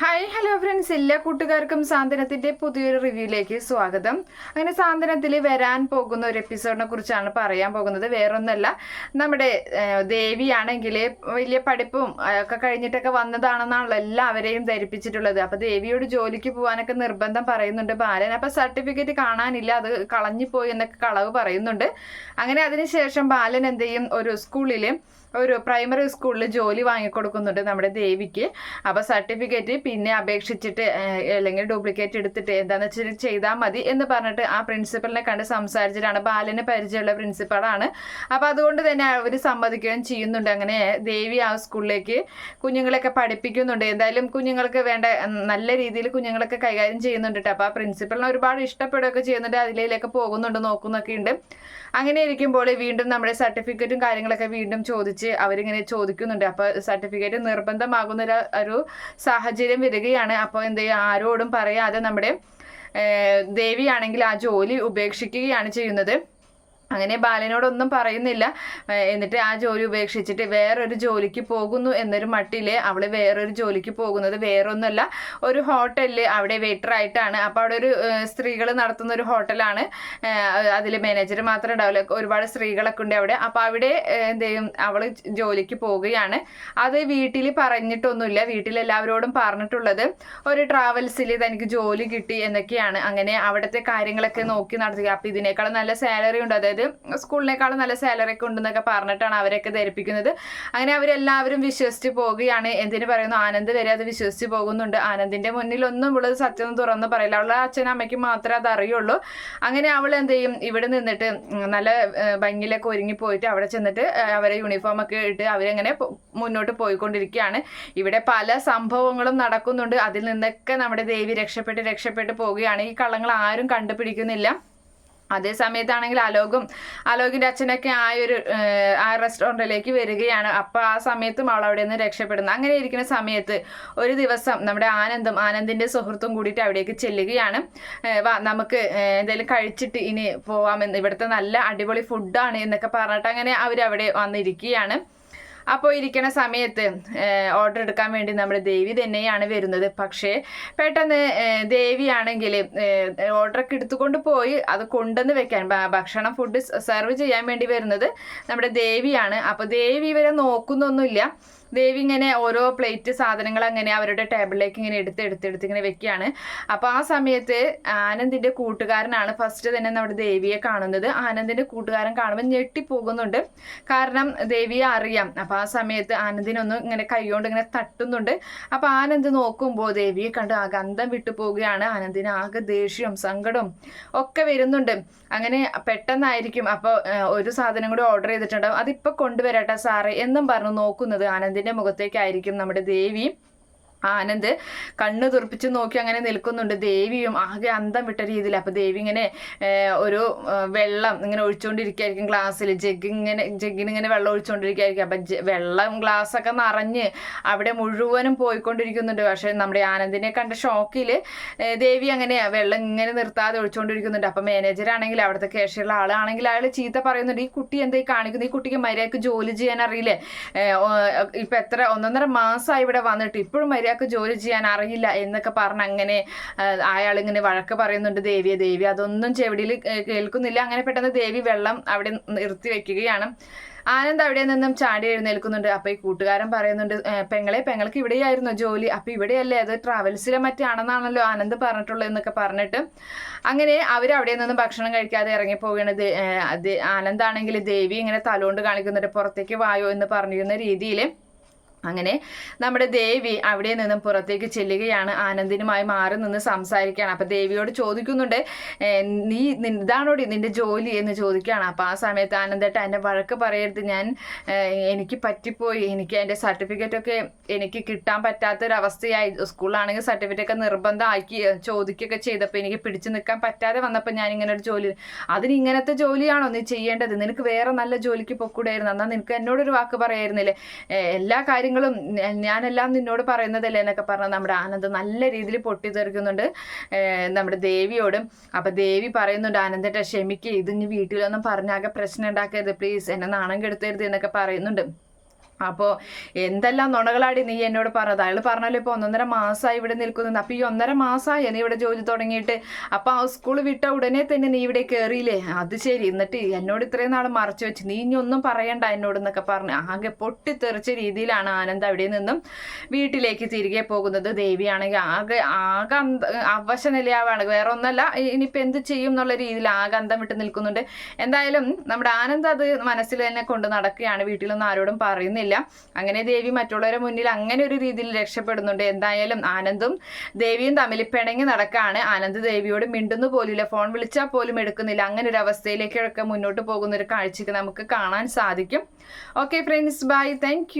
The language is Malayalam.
ഹായ് ഹലോ ഫ്രണ്ട്സ് എല്ലാ കൂട്ടുകാർക്കും സാന്ത്വനത്തിന്റെ പുതിയൊരു റിവ്യൂയിലേക്ക് സ്വാഗതം. അങ്ങനെ സാന്ത്വനത്തിൽ വരാൻ പോകുന്ന ഒരു എപ്പിസോഡിനെ കുറിച്ചാണ് പറയാൻ പോകുന്നത്. വേറൊന്നല്ല നമ്മുടെ ദേവിയാണെങ്കിൽ വലിയ പഠിപ്പും ഒക്കെ കഴിഞ്ഞിട്ടൊക്കെ വന്നതാണെന്നാണല്ലോ എല്ലാവരെയും ധരിപ്പിച്ചിട്ടുള്ളത്. അപ്പോൾ ദേവിയോട് ജോലിക്ക് പോകാനൊക്കെ നിർബന്ധം പറയുന്നുണ്ട് ബാലൻ. അപ്പോൾ സർട്ടിഫിക്കറ്റ് കാണാനില്ല അത് കളഞ്ഞുപോയി എന്നൊക്കെ കളവ് പറയുന്നുണ്ട്. അങ്ങനെ അതിനുശേഷം ബാലൻ എന്ത് ചെയ്യും? ഒരു സ്കൂളിൽ ഒരു പ്രൈമറി സ്കൂളിൽ ജോലി വാങ്ങിക്കൊടുക്കുന്നുണ്ട് നമ്മുടെ ദേവിക്ക്. അപ്പോൾ സർട്ടിഫിക്കറ്റ് പിന്നെ അപേക്ഷിച്ചിട്ട് അല്ലെങ്കിൽ ഡ്യൂപ്ലിക്കേറ്റ് എടുത്തിട്ട് എന്താണെന്ന് വെച്ചാൽ ചെയ്താൽ മതി എന്ന് പറഞ്ഞിട്ട് ആ പ്രിൻസിപ്പലിനെ കണ്ട് സംസാരിച്ചിട്ടാണ് ബാലന് പരിചയമുള്ള പ്രിൻസിപ്പളാണ് അപ്പോൾ അതുകൊണ്ട് തന്നെ അവർ സമ്മതിക്കുകയും ചെയ്യുന്നുണ്ട്. അങ്ങനെ ദേവി ആ സ്കൂളിലേക്ക് കുഞ്ഞുങ്ങളെയൊക്കെ പഠിപ്പിക്കുന്നുണ്ട്. എന്തായാലും കുഞ്ഞുങ്ങൾക്ക് വേണ്ട നല്ല രീതിയിൽ കുഞ്ഞുങ്ങളൊക്കെ കൈകാര്യം ചെയ്യുന്നുണ്ട്. അപ്പോൾ ആ പ്രിൻസിപ്പളിനെ ഒരുപാട് ഇഷ്ടപ്പെടുകയൊക്കെ ചെയ്യുന്നുണ്ട്. അതിലേക്ക് പോകുന്നുണ്ട് നോക്കുന്നൊക്കെ ഉണ്ട് അങ്ങനെ ഇരിക്കുമ്പോൾ വീണ്ടും നമ്മുടെ സർട്ടിഫിക്കറ്റും കാര്യങ്ങളൊക്കെ വീണ്ടും ചോദിച്ച് അവരിങ്ങനെ ചോദിക്കുന്നുണ്ട്. അപ്പോൾ സർട്ടിഫിക്കറ്റ് നിർബന്ധമാകുന്ന ഒരു സാഹചര്യം വരികയാണ്. അപ്പോൾ എന്ത് ചെയ്യുക ആരോടും പറയാതെ നമ്മുടെ ദേവിയാണെങ്കിൽ ആ ജോലി ഉപേക്ഷിക്കുകയാണ് ചെയ്യുന്നത്. അങ്ങനെ ബാലനോടൊന്നും പറയുന്നില്ല. എന്നിട്ട് ആ ജോലി ഉപേക്ഷിച്ചിട്ട് വേറൊരു ജോലിക്ക് പോകുന്നു എന്നൊരു മട്ടിൽ അവൾ വേറൊരു ജോലിക്ക് പോകുന്നത് വേറൊന്നുമല്ല. ഒരു ഹോട്ടലിൽ അവിടെ വെയിറ്റർ ആയിട്ടാണ്. അപ്പോൾ അവിടെ ഒരു സ്ത്രീകൾ നടത്തുന്ന ഒരു ഹോട്ടലാണ്. അതിൽ മാനേജർ മാത്രമേ ഉണ്ടാവില്ല. ഒരുപാട് സ്ത്രീകളൊക്കെ ഉണ്ട് അവിടെ. അപ്പോൾ അവിടെ എന്ത് ചെയ്യും? അവൾ ജോലിക്ക് പോവുകയാണ് അത് വീട്ടിൽ പറഞ്ഞിട്ടൊന്നുമില്ല. വീട്ടിൽ എല്ലാവരോടും പറഞ്ഞിട്ടുള്ളത് ഒരു ട്രാവൽസിൽ തനിക്ക് ജോലി കിട്ടി എന്നൊക്കെയാണ്. അങ്ങനെ അവിടുത്തെ കാര്യങ്ങളൊക്കെ നോക്കി നടത്തുക അപ്പോൾ ഇതിനേക്കാളും നല്ല സാലറി ഉണ്ട്. അതായത് സ്കൂളിനേക്കാളും നല്ല സാലറി ഒക്കെ ഉണ്ടെന്നൊക്കെ പറഞ്ഞിട്ടാണ് അവരൊക്കെ ധരിപ്പിക്കുന്നത്. അങ്ങനെ അവരെല്ലാവരും വിശ്വസിച്ച് പോവുകയാണ്. എന്തിനു പറയുന്നു? ആനന്ദ് വരെ അത് വിശ്വസിച്ച് പോകുന്നുണ്ട്. ആനന്ദിന്റെ മുന്നിൽ ഒന്നും ഉള്ളത് സത്യം തുറന്ന് പറയില്ല. അവളുടെ അച്ഛനും അമ്മയ്ക്കും മാത്രമേ അത് അറിയുള്ളൂ. അങ്ങനെ അവൾ എന്ത് ചെയ്യും? ഇവിടെ നിന്നിട്ട് നല്ല ഭംഗിയിലൊക്കെ ഒരുങ്ങി പോയിട്ട് അവിടെ ചെന്നിട്ട് അവരെ യൂണിഫോം ഒക്കെ ഇട്ട് അവരെങ്ങനെ മുന്നോട്ട് പോയിക്കൊണ്ടിരിക്കുകയാണ്. ഇവിടെ പല സംഭവങ്ങളും നടക്കുന്നുണ്ട്. അതിൽ നിന്നൊക്കെ നമ്മുടെ ദേവി രക്ഷപ്പെട്ട് രക്ഷപ്പെട്ട് പോവുകയാണ്. ഈ കള്ളങ്ങൾ ആരും കണ്ടുപിടിക്കുന്നില്ല. അതേ സമയത്താണെങ്കിൽ അലോകും അലോകിന്റെ അച്ഛനൊക്കെ ആ ഒരു ആ റെസ്റ്റോറന്റിലേക്ക് വരികയാണ്. അപ്പോൾ ആ സമയത്തും അവൾ അവിടെ നിന്ന് രക്ഷപ്പെടുന്നു. അങ്ങനെ ഇരിക്കുന്ന സമയത്ത് ഒരു ദിവസം നമ്മുടെ ആനന്ദും ആനന്ദിന്റെ സുഹൃത്തും കൂടിയിട്ട് അവിടേക്ക് ചെല്ലുകയാണ്. വാ നമുക്ക് എന്തെങ്കിലും കഴിച്ചിട്ട് ഇനി പോവാമെന്ന്. ഇവിടുത്തെ നല്ല അടിപൊളി ഫുഡാണ് എന്നൊക്കെ പറഞ്ഞിട്ട് അങ്ങനെ അവരവിടെ വന്നിരിക്കുകയാണ്. അപ്പോൾ ഇരിക്കണ സമയത്ത് ഓർഡർ എടുക്കാൻ വേണ്ടി നമ്മുടെ ദേവി തന്നെയാണ് വരുന്നത്. പക്ഷേ പെട്ടെന്ന് ദേവിയാണെങ്കിൽ ഓർഡറൊക്കെ എടുത്തുകൊണ്ട് പോയി അത് കൊണ്ടുവന്ന് വെക്കാൻ ഭക്ഷണം ഫുഡ് സെർവ് ചെയ്യാൻ വേണ്ടി വരുന്നത് നമ്മുടെ ദേവിയാണ്. അപ്പോൾ ദേവി ഇവരെ നോക്കുന്നൊന്നുമില്ല. ദേവി ഇങ്ങനെ ഓരോ പ്ലേറ്റ് സാധനങ്ങൾ അങ്ങനെ അവരുടെ ടേബിളിലേക്ക് ഇങ്ങനെ എടുത്ത് എടുത്ത് എടുത്ത് ഇങ്ങനെ വെക്കുകയാണ്. അപ്പോൾ ആ സമയത്ത് ആനന്ദിന്റെ കൂട്ടുകാരനാണ് ഫസ്റ്റ് തന്നെ നമ്മുടെ ദേവിയെ കാണുന്നത്. ആനന്ദിന്റെ കൂട്ടുകാരൻ കാണുമ്പോൾ ഞെട്ടിപ്പോകുന്നുണ്ട്. കാരണം ദേവിയെ അറിയാം. അപ്പോൾ ആ സമയത്ത് ആനന്ദിനൊന്ന് ഇങ്ങനെ കൈകൊണ്ട് ഇങ്ങനെ തട്ടുന്നുണ്ട്. അപ്പോൾ ആനന്ദ് നോക്കുമ്പോൾ ദേവിയെ കണ്ട് ആ ഗന്ധം വിട്ടു പോവുകയാണ്. ആനന്ദിന് ആകെ ദേഷ്യവും സങ്കടവും ഒക്കെ വരുന്നുണ്ട്. അങ്ങനെ പെട്ടെന്നായിരിക്കും. അപ്പോൾ ഒരു സാധനം കൂടി ഓർഡർ ചെയ്തിട്ടുണ്ടാവും. അതിപ്പോൾ കൊണ്ടുവരട്ടെ സാറേ എന്നും പറഞ്ഞു നോക്കുന്നത് ആനന്ദിന്റെ മുഖത്തേക്കായിരിക്കും നമ്മുടെ ദേവി. ആനന്ദ് കണ്ണ് തുറപ്പിച്ച് നോക്കി അങ്ങനെ നിൽക്കുന്നുണ്ട്. ദേവിയും ആകെ അന്തം വിട്ട രീതിയിൽ. അപ്പൊ ദേവി ഇങ്ങനെ ഒരു വെള്ളം ഇങ്ങനെ ഒഴിച്ചുകൊണ്ടിരിക്കുകയായിരിക്കും ഗ്ലാസ്സിൽ ജഗ് ഇങ്ങനെ ജഗ്ഗിന് ഇങ്ങനെ വെള്ളം ഒഴിച്ചുകൊണ്ടിരിക്കുകയായിരിക്കും അപ്പൊ വെള്ളം ഗ്ലാസ് ഒക്കെ നിറഞ്ഞ് അവിടെ മുഴുവനും പോയിക്കൊണ്ടിരിക്കുന്നുണ്ട്. പക്ഷെ നമ്മുടെ ആനന്ദിനെ കണ്ട ഷോക്കിൽ ദേവി അങ്ങനെയാ വെള്ളം ഇങ്ങനെ നിർത്താതെ ഒഴിച്ചുകൊണ്ടിരിക്കുന്നുണ്ട് അപ്പൊ മാനേജർ ആണെങ്കിൽ അവിടുത്തെ കേഷിയുള്ള ആളാണെങ്കിൽ അയാൾ ചീത്ത പറയുന്നുണ്ട് ഈ കുട്ടി എന്തായി കാണിക്കുന്നു? ഈ കുട്ടിക്ക് മര്യാദയ്ക്ക് ജോലി ചെയ്യാൻ അറിയില്ലേ ഇപ്പൊ എത്ര ഒന്നൊന്നര മാസമായി ഇവിടെ വന്നിട്ട്. ഇപ്പോഴും മര്യാദയ്ക്ക് ജോലി ചെയ്യാൻ അറിയില്ല എന്നൊക്കെ പറഞ്ഞ് അങ്ങനെ അയാൾ ഇങ്ങനെ വഴക്ക് പറയുന്നുണ്ട് ദേവിയെ. ദേവി അതൊന്നും ചെവിടിയിൽ കേൾക്കുന്നില്ല. അങ്ങനെ പെട്ടെന്ന് ദേവി വെള്ളം അവിടെ നിർത്തി വെക്കുകയാണ്. ആനന്ദ് അവിടെ നിന്നും ചാടി എഴുന്നേൽക്കുന്നുണ്ട്. അപ്പൊ ഈ കൂട്ടുകാരൻ പറയുന്നുണ്ട് "ഏ, പെങ്ങളെ പെങ്ങൾക്ക് ഇവിടെയായിരുന്നു ജോലി. അപ്പൊ ഇവിടെയല്ലേ? അത് ട്രാവൽസിലെ മറ്റാണെന്നാണല്ലോ ആനന്ദ് പറഞ്ഞിട്ടുള്ളത് എന്നൊക്കെ പറഞ്ഞിട്ട് അങ്ങനെ അവർ അവിടെ നിന്നും ഭക്ഷണം കഴിക്കാതെ ഇറങ്ങി പോവുകയാണ്. ദേ- ആനന്ദാണെങ്കിൽ ദേവി ഇങ്ങനെ തലോണ്ട് കാണിക്കുന്നുണ്ട്. പുറത്തേക്ക് വായോ എന്ന് പറഞ്ഞിരുന്ന രീതിയിൽ അങ്ങനെ നമ്മുടെ ദേവി അവിടെ നിന്നും പുറത്തേക്ക് ചെല്ലുകയാണ്. ആനന്ദിനുമായി മാറി നിന്ന് സംസാരിക്കുകയാണ്. അപ്പം ദേവിയോട് ചോദിക്കുന്നുണ്ട് നീ ഇതാണോടി നിന്റെ ജോലി? എന്ന് ചോദിക്കുകയാണ്. അപ്പം ആ സമയത്ത് ആനന്ദേട്ട എന്റെ വഴക്ക് പറയരുത്. ഞാൻ എനിക്ക് പറ്റിപ്പോയി. എനിക്ക് എന്റെ സർട്ടിഫിക്കറ്റൊക്കെ എനിക്ക് കിട്ടാൻ പറ്റാത്തൊരവസ്ഥയായി. സ്കൂളിലാണെങ്കിൽ സർട്ടിഫിക്കറ്റൊക്കെ നിർബന്ധമാക്കി ചോദിക്കുകയൊക്കെ ചെയ്തപ്പോൾ എനിക്ക് പിടിച്ചു നിൽക്കാൻ പറ്റാതെ വന്നപ്പോൾ ഞാൻ ഇങ്ങനെ ഒരു ജോലി അതിന് ഇങ്ങനത്തെ ജോലിയാണോ നീ ചെയ്യേണ്ടത്? നിനക്ക് വേറെ നല്ല ജോലിക്ക് പൊക്കൂടായിരുന്നു. എന്നാൽ നിനക്ക് എന്നോടൊരു വാക്ക് പറയായിരുന്നില്ലേ? എല്ലാ കാര്യങ്ങളും ഞ- ഞാനെല്ലാം നിന്നോട് പറയുന്നതല്ലേ എന്നൊക്കെ പറഞ്ഞ് നമ്മുടെ ആനന്ദ് നല്ല രീതിയിൽ പൊട്ടിത്തെറിക്കുന്നുണ്ട്. നമ്മുടെ ദേവിയോടും. അപ്പൊ ദേവി പറയുന്നുണ്ട് ആനന്ദേട്ട ക്ഷമിക്കേ. ഇത് ഇനി വീട്ടിലൊന്നും പറഞ്ഞാകെ പ്രശ്നം ഉണ്ടാക്കരുത്. പ്ലീസ് എന്നെ നാണം കെടുത്തരുത് എന്നൊക്കെ പറയുന്നുണ്ട്. അപ്പോൾ എന്തെല്ലാം നുണകളാടി നീ എന്നോട് പറഞ്ഞത്? അയാൾ പറഞ്ഞല്ലോ ഇപ്പോൾ ഒന്നൊന്നര മാസമായി ഇവിടെ നിൽക്കുന്നു അപ്പോൾ ഈ ഒന്നര മാസമായി നീ ഇവിടെ ജോലി തുടങ്ങിയിട്ട്? അപ്പോൾ ആ സ്കൂൾ വിട്ട ഉടനെ തന്നെ നീ ഇവിടെ കയറിയില്ലേ അത് ശരി. എന്നിട്ട് എന്നോട് ഇത്രയും നാൾ മറച്ചു വെച്ച് നീ ഇനി ഒന്നും പറയണ്ട എന്നോട് എന്നൊക്കെ പറഞ്ഞ് ആകെ പൊട്ടിത്തെറിച്ച രീതിയിലാണ് ആനന്ദ് അവിടെ നിന്നും വീട്ടിലേക്ക് തിരികെ പോകുന്നത് ദേവിയാണെങ്കിൽ. ആകെ ആകെ അന്ത അവശനിലയാവാണ്. വേറെ ഒന്നല്ല. ഇനിയിപ്പോൾ എന്ത് ചെയ്യും എന്നുള്ള രീതിയിൽ ആകെ അന്തം വിട്ട് നിൽക്കുന്നുണ്ട്. എന്തായാലും നമ്മുടെ ആനന്ദ് അത് മനസ്സിൽ തന്നെ കൊണ്ട് നടക്കുകയാണ്. വീട്ടിലൊന്നും ആരോടും പറയുന്നില്ല. അങ്ങനെ ദേവി മറ്റുള്ളവരുടെ മുന്നിൽ അങ്ങനെ ഒരു രീതിയിൽ രക്ഷപ്പെടുന്നുണ്ട്. എന്തായാലും ആനന്ദും ദേവിയും തമ്മിൽ പിണങ്ങി നടക്കാണ്. ആനന്ദ് ദേവിയോട് മിണ്ടുന്നു പോലില്ല ഫോൺ വിളിച്ചാൽ പോലും എടുക്കുന്നില്ല. അങ്ങനെ ഒരു അവസ്ഥയിലേക്കൊക്കെ മുന്നോട്ട് പോകുന്ന ഒരു കാഴ്ചയ്ക്ക് നമുക്ക് കാണാൻ സാധിക്കും. Okay friends bye thank